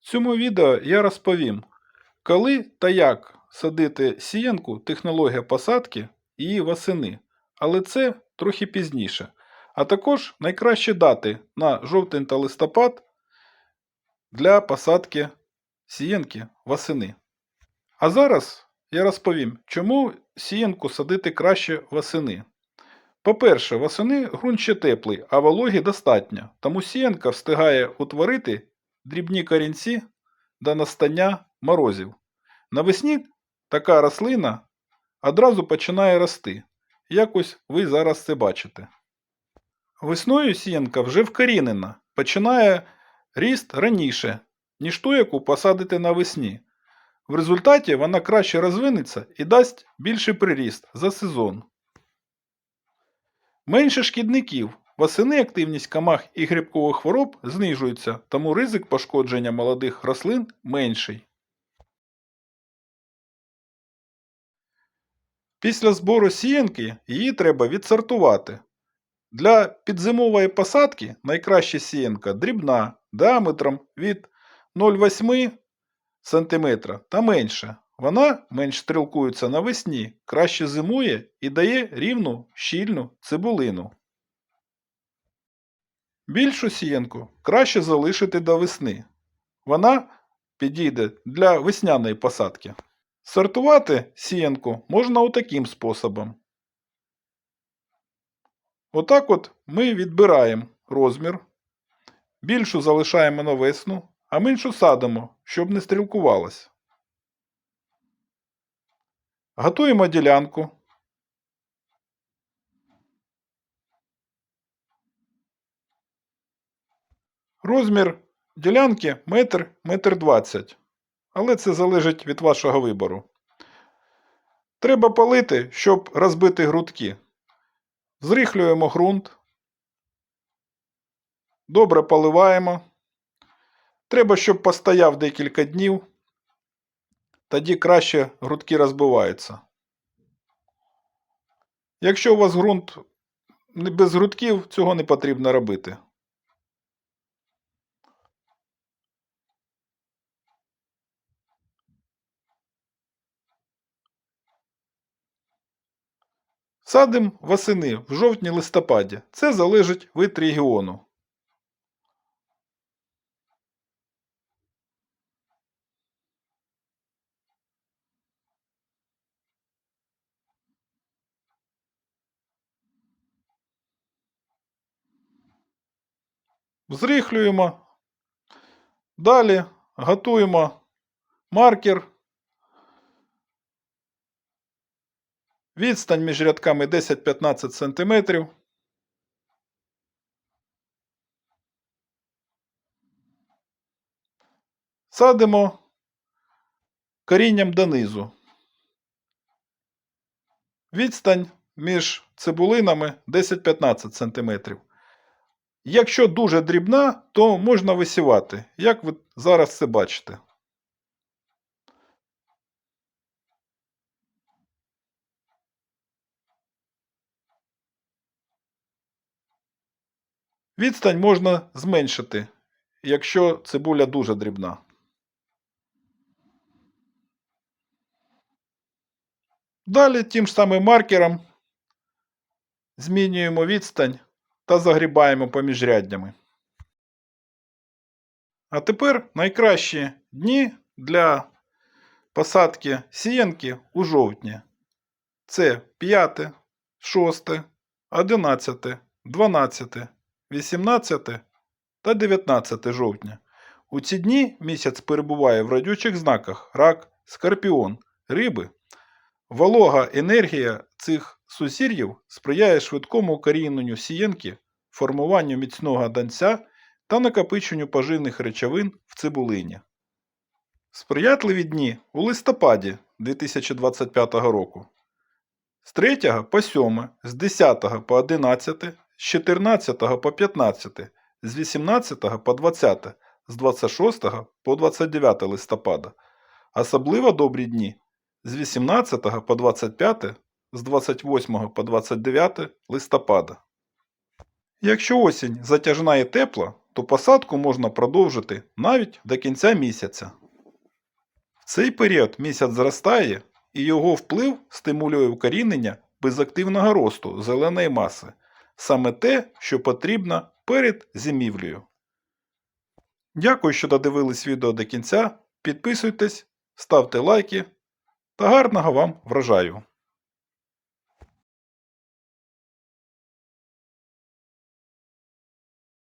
В цьому відео я розповім, коли та як садити сіянку, технологія посадки і восени, але це трохи пізніше. А також найкращі дати на жовтень та листопад для посадки сіянки восени. А зараз я розповім, чому сіянку садити краще восени. По-перше, восени ґрунт ще теплий, а вологі достатньо, тому сіянка встигає утворити дрібні корінці до настання морозів. Навесні така рослина одразу починає рости. Якось ви зараз це бачите. Весною сіянка вже вкорінена, починає ріст раніше, ніж ту, яку посадите навесні. В результаті вона краще розвинеться і дасть більший приріст за сезон. Менше шкідників. Восени активність камах і грибкових хвороб знижується, тому ризик пошкодження молодих рослин менший. Після збору сіянки її треба відсортувати. Для підзимової посадки найкраща сіянка дрібна діаметром від 0,8 см та менше. Вона менш стрілкується навесні, краще зимує і дає рівну щільну цибулину. Більшу сіянку краще залишити до весни. Вона підійде для весняної посадки. Сортувати сіянку можна отаким способом. Отак от ми відбираємо розмір, більшу залишаємо на весну, а меншу садимо, щоб не стрілкувалась. Готуємо ділянку. Розмір ділянки метр, метр двадцять. Але це залежить від вашого вибору. Треба полити, щоб розбити грудки. Зрихлюємо ґрунт. Добре поливаємо. Треба, щоб постояв декілька днів. Тоді краще грудки розбиваються. Якщо у вас ґрунт без грудків, цього не потрібно робити. Садим восени в жовтні-листопаді. Це залежить від регіону. Зрихлюємо. Далі готуємо маркер. Відстань між рядками 10-15 см. Садимо корінням донизу. Відстань між цибулинами 10-15 см. Якщо дуже дрібна, то можна висівати, як ви зараз це бачите. Відстань можна зменшити, якщо цибуля дуже дрібна. Далі тим ж самим маркером змінюємо відстань та загрібаємо поміж ряднями. А тепер найкращі дні для посадки сіянки у жовтні. Це 5, 6, 11, 12, 18 та 19 жовтня. У ці дні місяць перебуває в радючих знаках рак, скорпіон, риби. Волога енергія цих сусір'їв сприяє швидкому укоріненню сіянки, формуванню міцного данця та накопиченню поживних речовин в цибулині. Сприятливі дні у листопаді 2025 року. З 3 по 7, з 10 по 11, з 14 по 15, з 18 по 20, з 26 по 29 листопада. Особливо добрі дні з 18 по 25, з 28 по 29 листопада. Якщо осінь затяжна і тепла, то посадку можна продовжити навіть до кінця місяця. В цей період місяць зростає і його вплив стимулює вкорінення безактивного росту зеленої маси, саме те, що потрібно перед зимівлею. Дякую, що додивились відео до кінця. Підписуйтесь, ставте лайки та гарного вам врожаю!